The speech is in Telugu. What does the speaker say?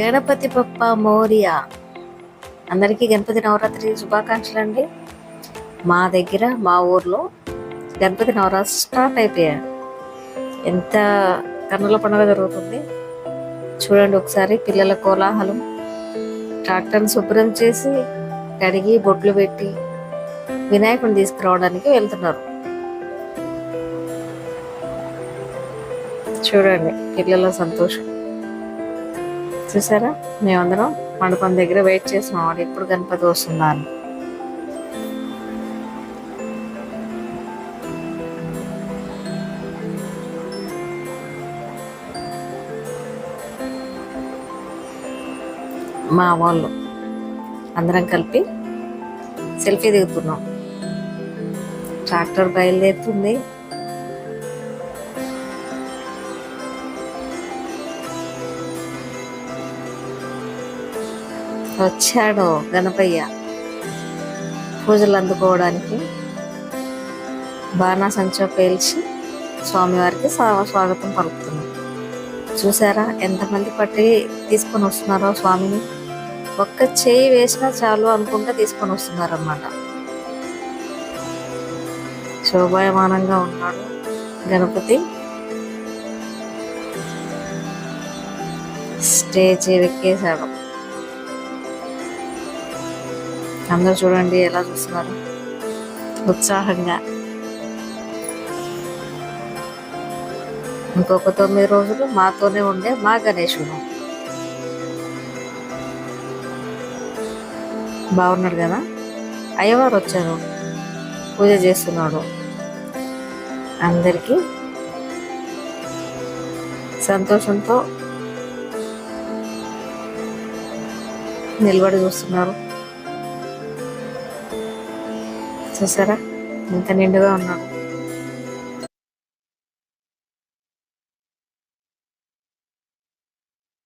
గణపతి పప్ప మోరియా. అందరికీ గణపతి నవరాత్రి శుభాకాంక్షలు అండి మా దగ్గర మా ఊర్లో గణపతి నవరాత్రి స్టార్ట్ అయిపోయాయి. ఎంత కన్నుల పండుగ జరుగుతుంది? చూడండి ఒకసారి పిల్లల కోలాహలం. ట్రాక్టర్ని శుభ్రం చేసి కడిగి బొట్లు పెట్టి వినాయకుని తీసుకురావడానికి వెళ్తున్నారు. చూడండి పిల్లల సంతోషం. చూసారా? మేమందరం మండపం దగ్గర వెయిట్ చేస్తున్నాం వాడు ఎప్పుడు గణపతి వస్తుందా అని మా వాళ్ళు అందరం కలిపి సెల్ఫీ దిగుతున్నాం. ట్రాక్టర్ బయలుదేరుతుంది. వచ్చాడు గణపయ్య పూజలు అందుకోవడానికి. బాణా సంచో పేల్చి స్వామివారికి స్వాగతం పలుకుతున్నాం. చూసారా ఎంతమంది పట్టి తీసుకొని వస్తున్నారో స్వామిని? ఒక్క చేయి వేసినా చాలు అనుకుంటే తీసుకొని వస్తున్నారు అన్నమాట శోభాయమానంగా ఉన్నాడు గణపతి. స్టేజ్ ఎక్కేశాడు. అందరూ చూడండి ఎలా చూస్తున్నారు. ఉత్సాహంగా. ఇంకొక తొమ్మిది రోజులు మాతోనే ఉండే మా గణేశుడు బాగున్నాడు కదా? అయ్యవారు వచ్చారు. పూజ చేస్తున్నాడు. అందరికీ సంతోషంతో నిలబడి చూస్తున్నారు. చూసారా? ఎంత నిండుగా ఉన్నాను